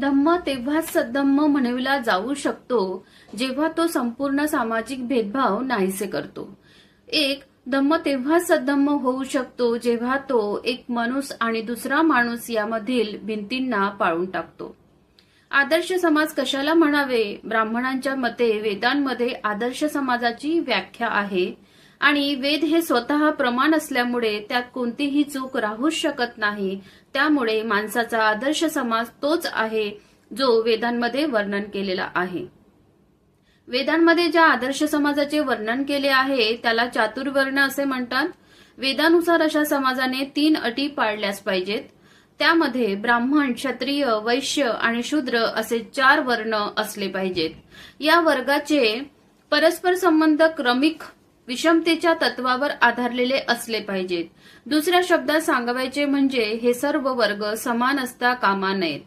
धम्म तेव्हाच सद्धम्म म्हणविला जाऊ शकतो जेव्हा तो संपूर्ण सामाजिक भेदभाव नाहीसे करतो. एक धम्म तेव्हाच सद्धम्म होऊ शकतो जेव्हा तो एक माणूस आणि दुसरा माणूस यामधील भिंतींना पाळून टाकतो. आदर्श समाज कशाला म्हणावे? ब्राह्मणांच्या मते वेदांमध्ये आदर्श समाजाची व्याख्या आहे आणि वेद हे स्वतः प्रमाण असल्यामुळे त्यात कोणतीही चूक राहूच शकत नाही. त्यामुळे माणसाचा आदर्श समाज तोच आहे जो वेदांमध्ये वर्णन केलेला आहे. वेदांमध्ये ज्या आदर्श समाजाचे वर्णन केले आहे त्याला चातुर्वर्ण असे म्हणतात. वेदानुसार अशा समाजाने तीन अटी पाळल्याच पाहिजेत. त्यामध्ये ब्राह्मण क्षत्रिय वैश्य आणि शूद्र असे चार वर्ण असले पाहिजेत. या वर्गाचे परस्पर संबंध क्रमिक विषमतेच्या तत्वावर आधारलेले असले पाहिजेत. दुसऱ्या शब्दात सांगावायचे म्हणजे हे सर्व वर्ग समान असता कामा नयेत.